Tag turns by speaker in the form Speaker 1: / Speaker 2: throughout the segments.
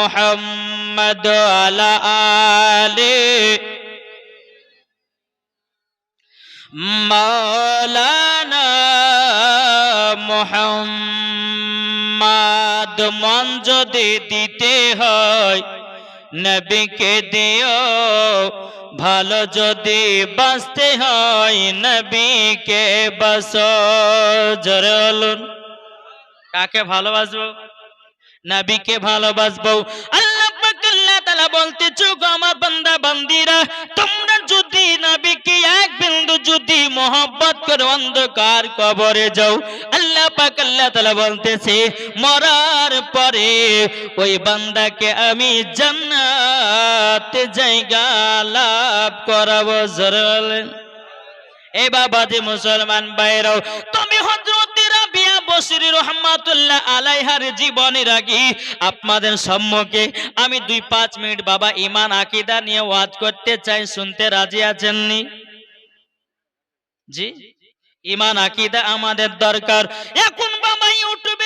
Speaker 1: محمد على آل مولانا মোহাম্মদ মন যদি দিতে হয় নবীকে দিও ভালো যদি বাঁচতে হয় নবীকে বাস জোরে বলুন কাকে ভালোবাসবো নবীকে ভালোবাসবো। আল্লাহ আল্লাহ তাআলা বলতে চোখ আমার বান্দা, বান্দিরা, তোমরা যদি নবীকে এক বিন্দু যদি মোহব্বত করে অন্ধকার কবরে যাও, আল্লাহ পাক আল্লাহ তাআলা বলতেছে, মরার পরে ওই বান্দাকে আমি জান্নাত জায়গা লাভ করাবো। জোরে বলেন। এ বাবা যে মুসলমান বাইরাও তুমি আমি দুই পাঁচ মিনিট বাবা ইমান আকিদা নিয়ে ওয়াজ করতে চাই, শুনতে রাজি আছেননি ইমান আকিদা আমাদের দরকার। এখন বাবা ইউটিউবের মধ্যে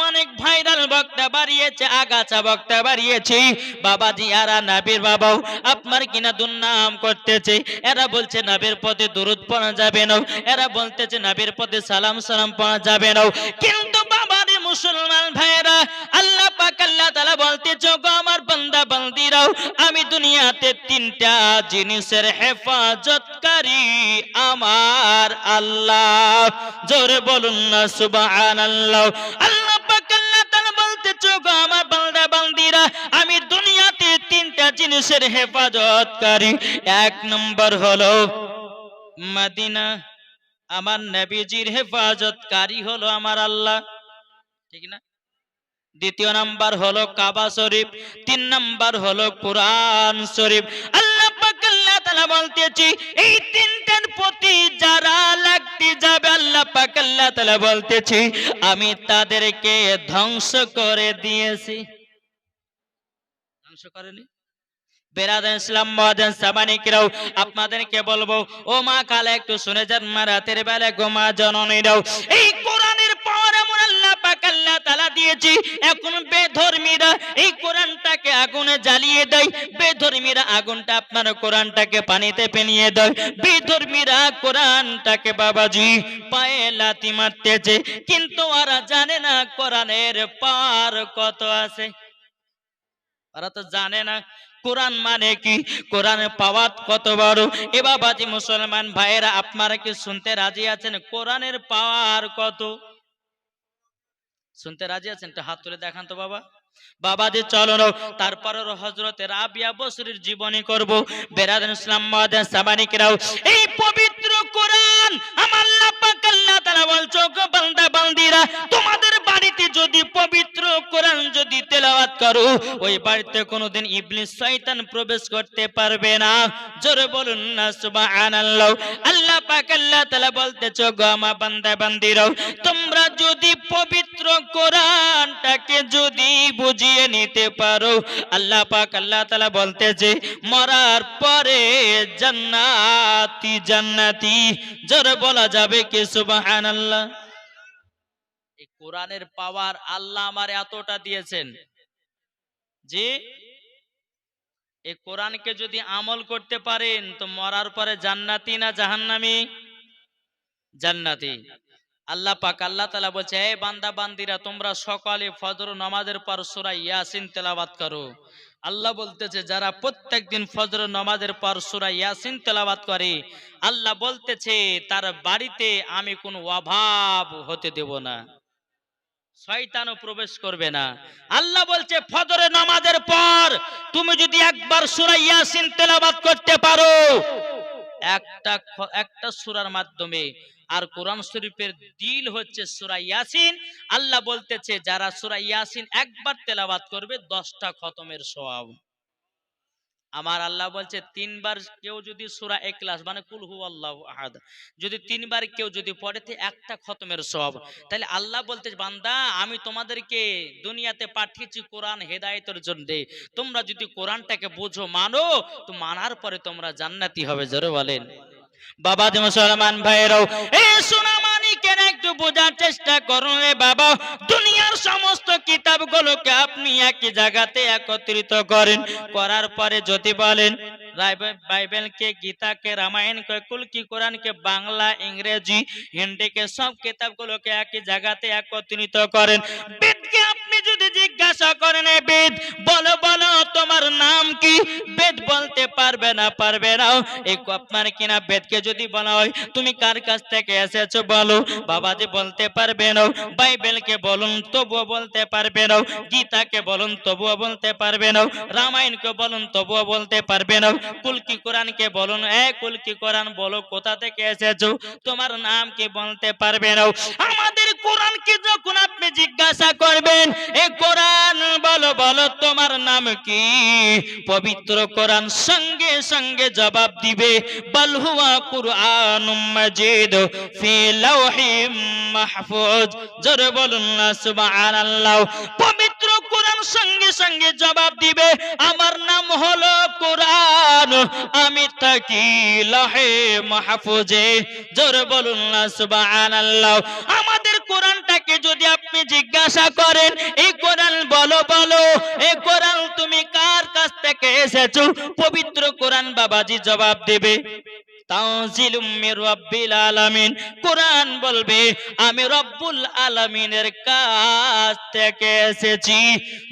Speaker 1: অনেক ভাইরাল বক্তা বাড়িয়েছে, আগাছা বক্তা বাড়িয়েছে। বাবাজি, আর, নাবির বাবাও আপনার কিনা দুর্নাম করতেছে। এরা বলছে, নাবির পথে দূরত পড়া যাবে না। এরা বলতেছে, নাবির পথে সালাম সালাম পড়া যাবে না। কিন্তু বাবারে মুসলমান ভাইয়েরা, আল্লাহ পাক আল্লাহ তাআলা বলতেছে গো আমার বান্দা বান্দিরাও, আমি দুনিয়াতে তিনটা জিনিসের হেফাজতকারী আমার আল্লাহ। জোরে বলুন না, সুবহানাল্লাহ। আল্লাহ পাক আল্লাহ তাআলা বলতেছে গো আমার বান্দা বান্দিরা, আমি দুনিয়াতে তিনটা জিনিসের হেফাজতকারী। এক নম্বর হলো মদিনা। আমার নবীজির হেফাজতকারী হলো আমার আল্লাহ। ঠিক না? দ্বিতীয় নাম্বার হলো কাবা শরীফ, তিন নাম্বার হলো কোরআন শরীফ। আল্লাহ পাক আল্লাহ তাআলা বলতেছি, এই তিনটার প্রতি যারা লাগতে যাবে, আল্লাহ পাক আল্লাহ তাআলা বলতেছি, আমি তাদেরকে ধ্বংস করে দিয়েছি। ধ্বংস করেনি? বেরাদান আপনাদেরকে বলব, ও মা কালে একটু শুনে যান, মা রাতের বেলা গোমা জননীরাও। এই আল্লাহ পাক কিন্তু ওরা জানে না কোরআনের পার কত আছে। ওরা তো জানে না কোরআন মানে কি? কোরআনের পাওয়াত কত বড়? এ বাবাজি মুসলমান ভাইয়েরা, আপনারা কি শুনতে রাজি আছেন? কোরআনের পাওয়ার কত? শুনতে রাজি আছেন? একটু হাত তুলে দেখান তো বাবা। বাবা যে চলো না তারপরে হজরতে রাবিয়া বসরির জীবনী করব। বেরাদ ইসলাম সাবানিকরাও, এই পবিত্র কোরআন আমার আল্লাহ পাক আল্লাহ তাআলা বলছো বান্দা বান্দিরা তোমাদের বাড়িতে যদি পবিত্র কোরআন যদি তেলাওয়াত করো, ওই বাড়িতে কোনোদিন ইবলিস শয়তান প্রবেশ করতে পারবে না। জোরে বলুন না, সুবহানাল্লাহ। আল্লাহ পাক আল্লাহ তাআলা বলতেছো, গো আমার বান্দা বান্দিরাও তোমরা যদি পবিত্র কোরআনটাকে যদি বুঝিয়ে নিতে পারো, আল্লাহ পাক আল্লাহ তাআলা বলতেছে, মরার পরে জান্নাতি জান্নাতি। জোরে বলা যাবে কি, সুবহানাল্লাহ? কোরআনের পাওয়ার আল্লাহ আমার এতটা দিয়েছেন। যে এই কোরআনকে যদি আমল করতে পারেন, তো মরার পরে জান্নাতি না জাহান্নামি? জান্নাতি। আল্লাহ পাক, আল্লাহ তাআলা বলছে এই বান্দা, বান্দিরা, তোমরা সকালে ফজর নামাজের পর সূরা ইয়াসিন তেলাওয়াত করো। আল্লাহ বলতেছে, যারা প্রত্যেকদিন ফজর নামাজের পর সূরা ইয়াসিন তেলাওয়াত করে, আল্লাহ বলতেছে, তার বাড়িতে আমি কোনো অভাব হতে দেব না। শয়তানও প্রবেশ করবে না। আল্লাহ বলছে, ফজরে নামাজের পর তুমি যদি একবার সূরা ইয়াসিন তেলাওয়াত করতে পারো, একটা একটা সূরার মাধ্যমে। আর কোরআন শরীফের দিল হচ্ছে সূরা ইয়াসিন। আল্লাহ বলতেছে, যারা সূরা ইয়াসিন একবার তেলাওয়াত করবে, দশটা খতমের সওয়াব। আমার আল্লাহ বলছে, তিনবার কেউ যদি সূরা ইখলাস মানে কুল হু আল্লাহু আহাদ, যদি তিনবার কেউ যদি পড়ে, তো একটা খতমের সওয়াব। তাহলে আল্লাহ বলতে বান্দা, আমি তোমাদেরকে দুনিয়াতে পাঠিয়েছি কোরআন হেদায়েতের জন্য। তোমরা যদি কোরআনটাকে বোঝো, মানো, তো মানার পরে তোমরা জান্নাতি হবে, জোরে বলেন। বাবা যে মুসলমান ভাইরাও এ সোনামানি কেন একটু বোঝার চেষ্টা করো রে বাবা দুনিয়ার সমস্ত কিতাবগুলোকে আপনি একই জায়গাতে একত্রিত করেন করার পরে যদি বলেন রাইবে- বাইবেলকে, গীতাকে, রামায়ণকে, কুলকি, কোরআনকে, বাংলা, ইংরেজি, হিন্দিকে, সব কিতাবগুলোকে একই জায়গাতে একত্রিত করেন। বেদকে আপনি যদি জিজ্ঞাসা করেন, "এ বেদ, বলো বলো, তোমার নাম কি? বেদ বলতে পারবে না পারবে না। এই আপনার কিনা বেদকে যদি বলা হয়, তুমি কার কাছ থেকে এসেছ? বলো। বাবাজি বলতে পারবে না। বাইবেলকে বলুন, তবুও বলতে পারবে না। গীতাকে বলুন, তবুও বলতে পারবে না। রামায়ণকে বলুন, তবুও বলতে পারবে না। কুলকি কোরআনকে বলুন? এ কুলকি কোরআন বলো, কোথা থেকে এসেছ? তোমার নাম কি বলতে পারবে না? আমাদের কোরআনকে যখন আপনি জিজ্ঞাসা করবেন, এ কোরআন বলো বলো, তোমার নাম কি? পবিত্র কোরআন সঙ্গে সঙ্গে জবাব দিবে, বল হুয়া কুরআন মাজিদ ফি লাওহিম মাহফুজ। জোরে বলুন না, সুবহানাল্লাহ। পবিত্র কোরআন সঙ্গে সঙ্গে জবাব দিবে, আমার নাম হলো কোরআন, আমি থাকি লাহে মাহফুজে। জোরে বলুন না, সুবহানাল্লাহ। আমাদের কোরআনটাকে যদি আপনি জিজ্ঞাসা করেন, এই কোরআন বলো বলো, এই কোরআন তুমি কার কাছ থেকে এসেছ? পবিত্র কোরআন বাবাজি জবাব দেবে কোরআন বলবে, আমি রব্বুল আলামিনের কাছ থেকে এসেছি।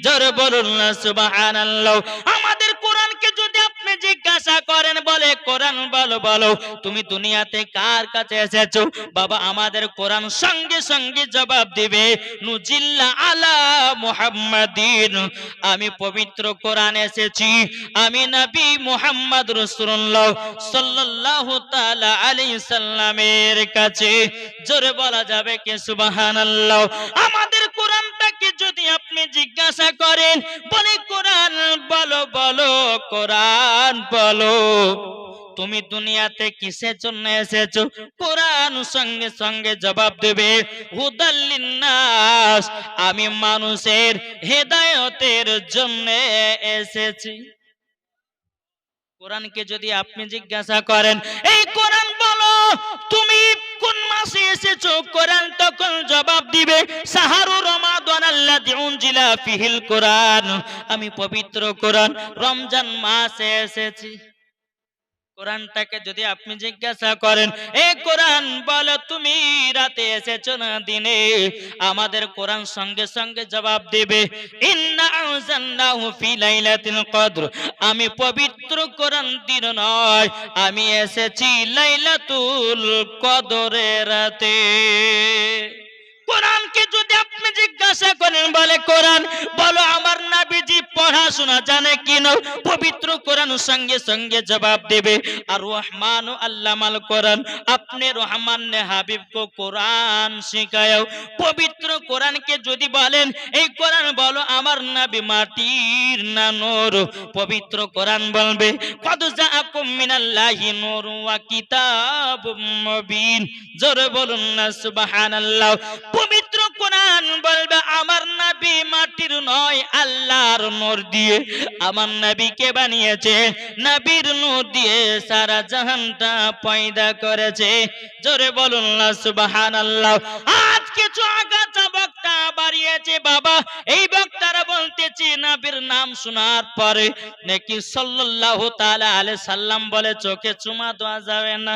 Speaker 1: জোরে বলুন সুবহানাল্লাহ। আমাদের কোরআনকে যদি আপনি জিজ্ঞাসা করেন, বলে, কোরআন বলো বলো, তুমি দুনিয়াতে কার কাছে এসেছ? বাবা আমাদের কোরআন সঙ্গে সঙ্গে জবাব দিবে, নুজিল্লা আলা মুহাম্মাদিন, আমি পবিত্র কোরআন এসেছি, আমি নবী মুহাম্মদ রাসূলুল্লাহ সাল্লাল্লাহু তাআলা আলাইহি সাল্লামের কাছে। জোরে বলা যাবে কি, সুবহানাল্লাহ? আমাদের কোরআনটাকে যদি আপনি জিজ্ঞাসা করেন, বলে, কোরআন বলো বলো কোরআন বলো তুমি দুনিয়াতে কিসের জন্য এসেছ? কোরআন সঙ্গে সঙ্গে জবাব দেবে হুদাল্লিন্নাস আমি মানুষের হেদায়তের জন্য এসেছি। কোরআনকে যদি আপনি জিজ্ঞাসা করেন, এই কোরআন বলো তুমি এসে এসেছ কোরআন তখন জবাব দিবে, সাহারু রমাদান আল্লাযী উনজিলা ফিহিল কোরআন। আমি পবিত্র কোরআন, রমজান মাসে এসেছি। কোরআনটাকে যদি আপনি জিজ্ঞাসা করেন, এ কোরআন বলো তুমি রাতে এসেছ না দিনে? আমাদের কোরআন সঙ্গে সঙ্গে জবাব দেবে কদর। আমি পবিত্র কোরআন দিন নয়, আমি এসেছি লাইলাতুল কদরের রাতে। কোরআনকে যদি আপনি জিজ্ঞাসা করেন, বলে, কোরআন, বলো আমার নাবিজি পড়াশোনা জানে কি পবিত্র কোরআন সঙ্গে সঙ্গে জবাব দেবে। আর রহমান আল্লামাল কোরআন, আপনি রহমান নে হাবিব কোরআন শিখাও পবিত্র কোরআনকে যদি বলেন, এই কোরআন বলো, আমার নাবি মাটির না পবিত্র কোরআন বলবে, কদ জাআকুম মিনাল্লাহি নূর ওয়া কিতাবুম মুবিন। জোরে বলুন না, সুবহানাল্লাহ। পবিত্র কোরআন বলবে, আমার নবী মাটির নয়, আল্লাহর নূর দিয়ে আমার নবীকে বানিয়েছে। নবীর নূর দিয়ে সারা জাহানটা পয়দা করেছে। জোরে বলুন না সুবহানাল্লাহ। আজ কিছু আগাছা বক্তা বাড়িয়েছে, বাবা। এই বক্তারা বলতেছি নাম শোনার পরে নাকি সাল্লাল্লাহু তাআলা আলাইহি সাল্লাম বলে, চোখে চুমা দেওয়া যাবে না।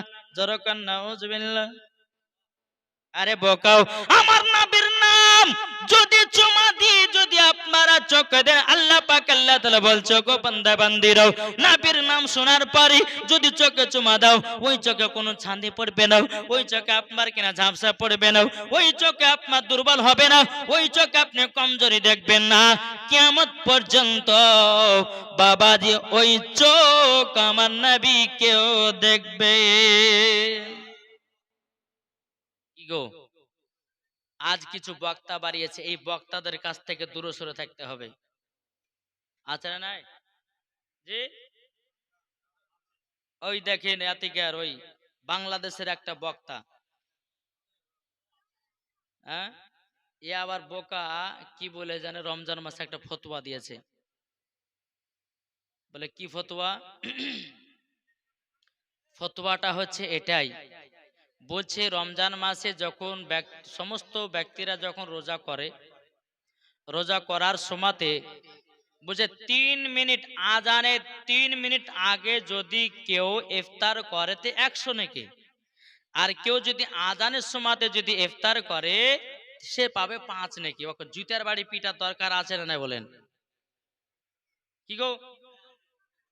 Speaker 1: আরে বোকাও, আমার নবীর নাম যদি চুমা দিয়ে যদি আপনারা চোখে দেন, আল্লাহ পাক, আল্লাহ তাআলা বলছে গো বান্দা, বান্দিরাও, নবীর নাম শোনার পরে যদি চোখে চুমা দাও, ওই চোখে কোনো ছান্দি পড়বে না, ওই চোখে আপনার কিনা ঝাপসা পড়বে না, ওই চোখে আপনার দুর্বল হবে না, ওই চোখে আপনি কমজোরি দেখবেন না। কিয়ামত পর্যন্ত বাবাজি, ওই চোখ আমার নবী কেউ দেখবে। গো। আজ কিছু বক্তা বাড়িয়েছে, এই বক্তাদের কাছ থেকে দূরে সরে থাকতে হবে। আছে না নাই? জি? ওই দেখেন এতিকার, ওই বাংলাদেশের একটা বক্তা। হ্যাঁ? এ আবার বোকা, কি বলে জানে, রমজান মাসে একটা ফতোয়া দিয়েছে। বলে, কি ফতোয়া? ফতোয়াটা হচ্ছে এটাই। বলছে রমজান মাসে যখন সমস্ত ব্যক্তিরা যখন রোজা করে, রোজা করার সময়তে বুঝে তিন মিনিট আজানের তিন মিনিট আগে যদি কেউ ইফতার করে, তে একশো নাকি? আর কেউ যদি আজানের সময়তে যদি ইফতার করে, সে পাবে পাঁচ নাকি? ওকে জুতার বাড়ি পিটার দরকার আছে না বলেন? কি গো?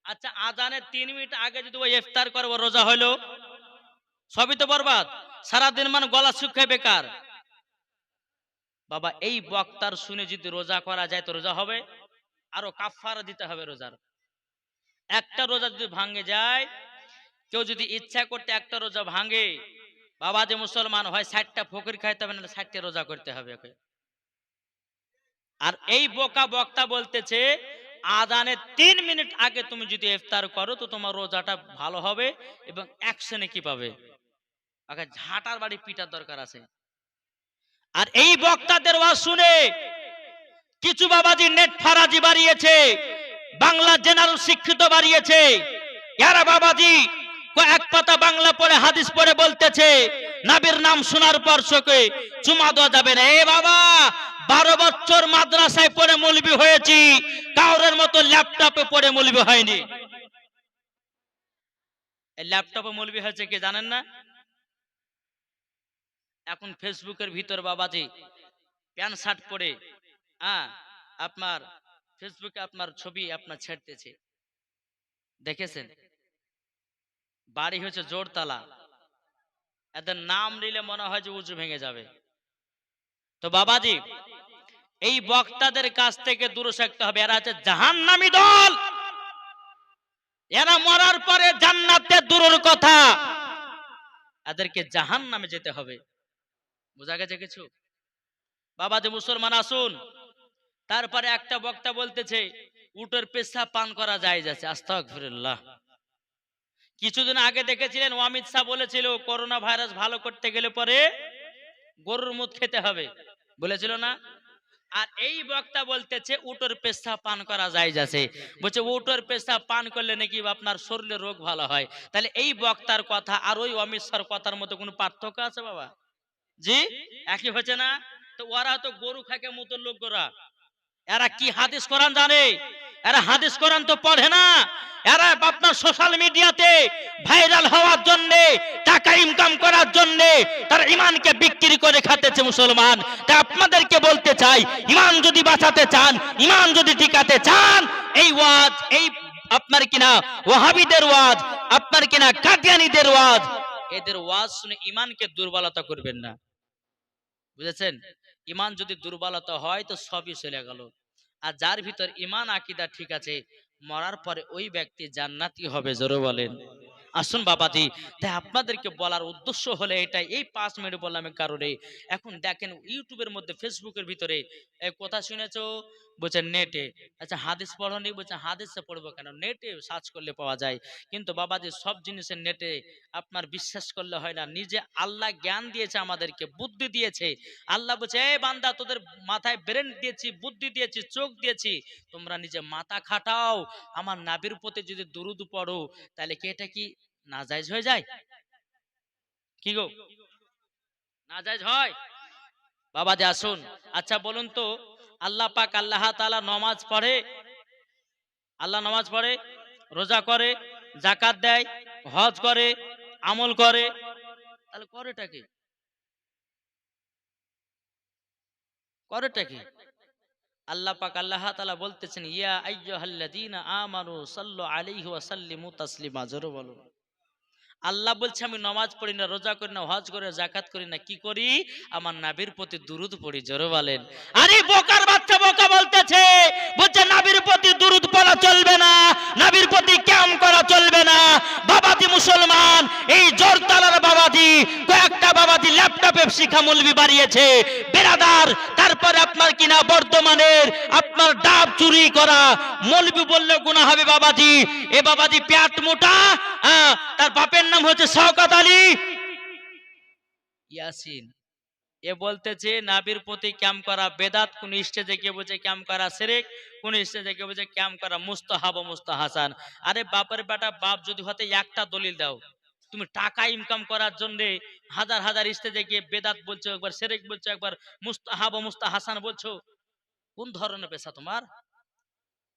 Speaker 1: আচ্ছা আজানের তিন মিনিট আগে যদি ওই ইফতার করে, ও রোজা হইল? সবই তো বরবাদ। সারাদিন মানে গলা শুকায় বেকার। বাবা, এই বক্তার শুনে যদি রোজা করা যায় তো রোজা হবে। আরও কাফারা দিতে হবে রোজার। একটা রোজা যদি ভাঙে যায়, কেউ যদি ইচ্ছা করতে একটা রোজা ভাঙে, বাবা যে মুসলমান হয়, ষাটটা ফকির খাইতে হবে না ষাটটা রোজা করতে হবে ওকে। আর এই বোকা বক্তা বলতেছে আদানের তিন মিনিট আগে তুমি যদি ইফতার করো, তো তোমার রোজাটা ভালো হবে এবং একশনে কি পাবে? ওকে ঝাঁটার বাড়ি পিটার দরকার আছে। আর এই বক্তাদের ওয়াজ শুনে কিছু বাবাজি নেট ফারাজি বাড়িয়েছে, বাংলা জেনারেল শিক্ষিত বাড়িয়েছে। এরা বাবাজি এক পাতা বাংলা পড়ে, হাদিস পড়ে বলতেছে, নাবির নাম শোনার পর চোখে চুমা দেওয়া যাবে না। এ বাবা, বারো বছর মাদ্রাসায় পড়ে মলবি হয়েছি, কাউরের মতো ল্যাপটপে পড়ে মৌলবি হয়নি। ল্যাপটপে মৌলবি হয়েছে কি জানেন না? এখন ফেসবুকের ভিতর বাবাজি, প্যান্ট শার্ট পরে হ্যাঁ আপনার ফেসবুকে আপনার ছবি আপনার ছেড়তেছে। দেখেছেন? বাড়ি হচ্ছে জোরতলা। এদের নাম নিলে মনে হয় যে উঁচু ভেঙে যাবে। তো বাবাজি, এই বক্তাদের কাছ থেকে দূরে থাকতে হবে। এরা হচ্ছে জাহান্নামী দল। এরা মরার পরে জান্নাতে দূরের কথা। এদেরকে জাহান নামে যেতে হবে। বোঝা গেছে কিছু? বাবা যে মুসলমান, আসুন। তারপরে একটা বক্তা বলতেছে, উটের পেশা পান করা যায় যাচ্ছে আস্তাগফিরুল্লাহ। কিছুদিন আগে দেখেছিলেন অমিত শাহ বলেছিল, করোনা ভাইরাস ভালো করতে গেলে পরে গরুর মুখ খেতে হবে। বলেছিল না? আর এই বক্তা বলতেছে, উটোর পেশা পান করা যায় যাচ্ছে বলছে, উটোর পেশা পান করলে নাকি আপনার শরীরে রোগ ভালো হয়। তাহলে এই বক্তার কথা আর ওই অমিত শাহর কথার মধ্যে কোনো পার্থক্য আছে বাবা? জি? একই হচ্ছে না? তো ওরা তো গরু খাকে মতো লোক গোরা এরা কি হাদিস কোরআন জানে? এরা হাদিস কোরআন তো পড়ে না। এরা আপনার সোশ্যাল মিডিয়াতে ভাইরাল হওয়ার জন্য, টাকা ইনকাম করার জন্য, তার ইমানকে বিক্রি করে খাতেছে মুসলমান। তা আপনাদেরকে বলতে চাই ইমান যদি বাঁচাতে চান ইমান যদি টিকাতে চান, এই ওয়াজ, এই আপনার কিনা ওয়াহাবিদের ওয়াজ, আপনার কিনা কাদিয়ানিদের ওয়াজ, এদের ওয়াজ শুনে ইমানকে দুর্বলতা করবেন না। বুঝেছেন? ইমান যদি দুর্বলতা হয় তো সবই চলে গেল। আর যার ভিতর ইমান আকিদা ঠিক আছে, মরার পরে ওই ব্যক্তি জান্নাতি হবে জোরে বলেন। আসুন বাবাজি, তাই আপনাদেরকে বলার উদ্দেশ্য হলে এটা এই পাঁচ মিনিট বললাম কারণে। এখন দেখেন, ইউটিউবের মধ্যে ফেসবুকের ভিতরে কথা শুনেছো? বলছে নেটে আচ্ছা হাদিস পড়নি বলছে, হাদিসে পড়ব কেন? নেটে সার্চ করলে পাওয়া যায়। কিন্তু বাবাজি, সব জিনিসের নেটে আপনার বিশ্বাস করলে হয় না। নিজে আল্লাহ জ্ঞান দিয়েছে আমাদেরকে, বুদ্ধি দিয়েছে। আল্লাহ বলছে এই বান্দা, তোদের মাথায় ব্রেন দিয়েছি, বুদ্ধি দিয়েছি, চোখ দিয়েছি। তোমরা নিজে মাথা খাটাও। আমার নাবির প্রতি যদি দুরুদ পড়ো, তাহলে কি এটা কি নাজাইজ হয়ে যায়? কি গো? নাজাইজ হয়? বাবা যে আসুন। আচ্ছা বলুন তো আল্লাহ পাক আল্লাহ তাআলা নমাজ পড়ে। আল্লাহ নমাজ পড়ে, রোজা করে জাকাত দেয়, হজ করে, আমল করে। তাহলে করেটা কি? করেটা কি? আল্লাহ পাক আল্লাহ তাআলা বলতেছেন, ইয়া আইয়ুহাল্লাযীনা আমানু সাল্লু আলাইহি ওয়া সাল্লিমু তাসলিমা। জোরে বলুন। আল্লাহ বলছে, আমি নমাজ পড়ি না, রোজা করি না, হজ করি না জাকাত করি না, কি করি? আমার নাবির প্রতি দুরুদ পড়ি, জোরে বলেন। আরে বোকার বাচ্চা বোকা বলতেছে, বলছে নাবির প্রতি দুরুদ পড়া চলবে না নাবির প্রতি ক্যাম করা চলবে না বাবাজি মুসলমান এই জোরতালার বাবাজি কয়েকটা বাবাজি ল্যাপটপে শিখা মূলবি বাড়িয়েছে বেরাদার তারপরে আপনার কিনা বর্তমানের আপনার ডাব চুরি করা মলবি বললে গুণা হবে বাবাজি। এ বাবাজি পেট মোটা আহ, তার বাপের নাম হচ্ছে শওকত আলী। ইয়াসিন। এ বলতেছে নাবির প্রতি ক্যাম করা বেদাত, কোন স্টেজে কে বোঝে ক্যাম করা সেরেক কোন স্টেজে কে বোঝে ক্যাম করা মুস্তাহাব ও মুস্তাহাসান। আরে বাপের বেটা, বাপ যদি হতে একটা দলিল দাও, তুমি টাকা ইনকাম করার জন্য হাজার হাজার স্টেজে গিয়ে বেদাত বলছো, একবার সেরেক বলছো, একবার মুস্তাহাব ও মুস্তাহাসান বলছো, কোন ধরনের পেশা তোমার?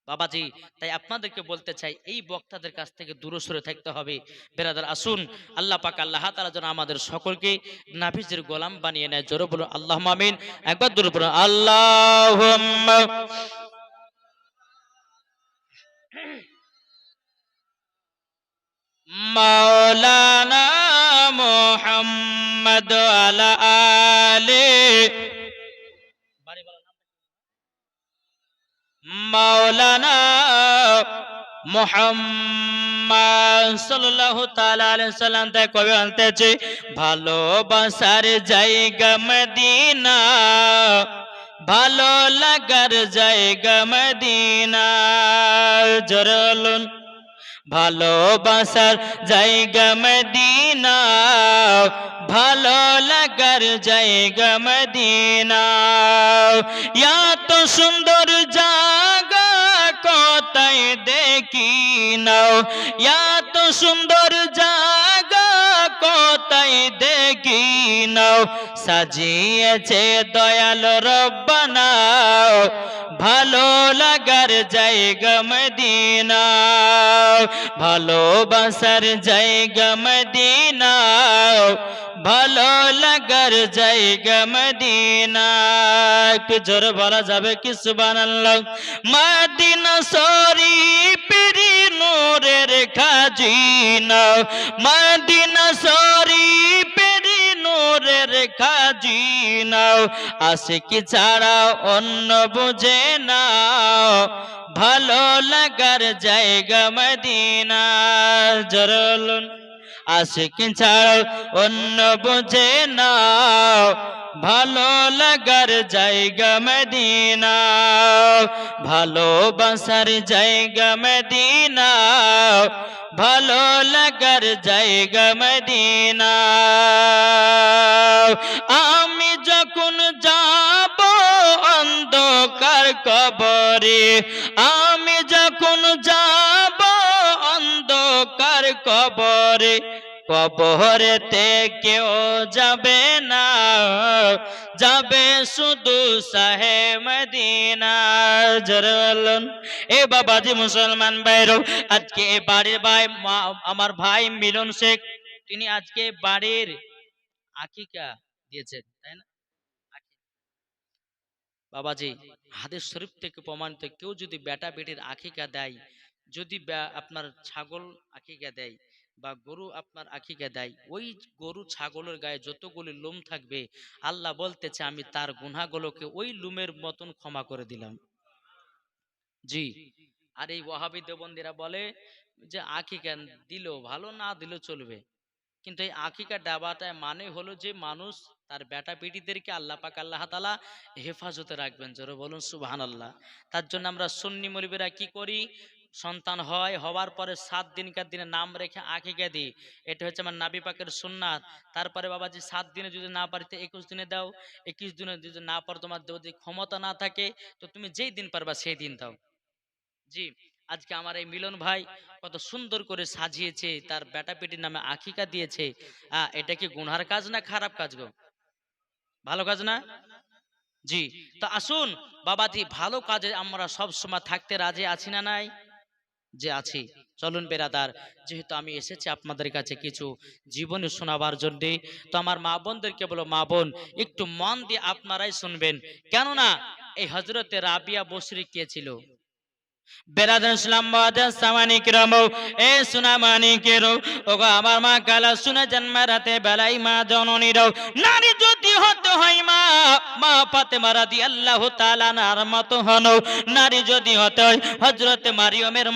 Speaker 1: বাবাজি, তাই আপনাদেরকে বলতে চাই, এই বক্তাদের কাছ থেকে দূরে সরে থাকতে হবে। বেরাদার, আসুন, আল্লাহ পাক আল্লাহ তাআলা যেন আমাদের সকলকে নাফিজের গোলাম বানিয়ে নেয়। জোরে বলুন আল্লাহ আমিন। একবার দূরে বলুন আল্লাহ মাওলানা মোহাম্মদ আলা আলে মাওলানা মোহাম্মদ সাল্লাল্লাহু তাআলা আলাইহি সাল্লাম তে কবি বলতেছে ভালোবাসার জায়গা মদিনা, ভালো লাগার জায়গা মদিনা জরলুন ভালোবাসার জায়গা মদিনা, ভালো লাগার জায়গা মদিনা। এত সুন্দর নাও। এত সুন্দর জায়গা কোথায় দেখি নাও। সাজিয়েছে দয়াল রব্বানা ভালো লাগার জায়গা মদিনা। ভালোবাসার জায়গা মদিনা। ভালো লাগার জায়গা মদিনা। একটু জোরে বলা যাবে কি সুবহানাল্লাহ? মদিনা শরীফেরি নূরের খাজিনা, মাদিনা সরি পেরি নূরের খাজিনা আসে কি ছাড়া অন্য বুঝে না, ভালো লাগার জায়গা মদিনা। জরলুন আশিকি ছাড়া অন্য বুঝে না ভালো লাগার জায়গা মদিনা ভালোবাসার জায়গা মদিনা ভালো লাগার জায়গা মদিনা আমি যখন যাব অন্ধকার কবরে, আমি যখন অন্ধকার কবরে কবরেতে কেউ যাবে না। যাবে শুধু সাহে মদিনা। এ বাবাজি মুসলমান ভাইরও আজকে বাড়ির ভাই আমার ভাই মিলন শেখ, তিনি আজকে বাড়ির আকিকা দিয়েছেন, তাই না? বাবাজি, হাদিস শরীফ থেকে প্রমাণিত, কেউ যদি বেটা বেটির আকিকা দেয়, যদি আপনার ছাগল আকিকা দেয় বা গরু আপনার আকিকা দেয়, ওই গরু ছাগলের গায়ে যতগুলি লোম থাকবে, আল্লাহ বলতেছে, আমি তার গুনাহগুলোকে ওই লুমের মতন ক্ষমা করে দিলাম। জি। আর এই ওয়াহাবি দেবন্দিরা বলে যে আকিকা দিল ভালো, না দিলেও চলবে। কিন্তু এই আকিকা ডাবাটায় মানে হলো যে, মানুষ তার বেটা বেটিদেরকে আল্লাহ পাক, আল্লাহ তালা হেফাজতে রাখবেন। জোরে বলুন সুবহান আল্লাহ তার জন্য আমরা সুন্নি মরিবেরা কি করি? সন্তান হয়, হওয়ার পরে সাত দিনকার দিনে নাম রেখে আকিকা দিই। এটা হচ্ছে আমার নাবি পাকের সুন্নাত। তারপরে বাবাজি, সাত দিনে যদি না পারিতে একুশ দিনে দাও, একুশ দিনে যদি না পারো, তোমার যদি ক্ষমতা না থাকে, তো তুমি যেই দিন পারবা সেই দিন দাও। জি, আজকে আমার এই মিলন ভাই কত সুন্দর করে সাজিয়েছে, তার বেটা পেটির নামে আখিকা দিয়েছে। এটা কি গুনহার কাজ না খারাপ কাজ গো? ভালো কাজ না? জি, তো আসুন, বাবাজি, ভালো কাজে আমরা সব সময় থাকতে রাজি আছি না নাই? যে আছি। চলুন বেরাদার, যেহেতু আমি এসেছি আপনাদের কাছে কিছু জীবনী শোনাবার জন্যে, তো আমার মা বোনদেরকে বলো, মা বোন, একটু মন দিয়ে আপনারাই শুনবেন। কেননা, এই হজরতে রাবিয়া বসরি কে ছিল? হযরতে মারিয়মের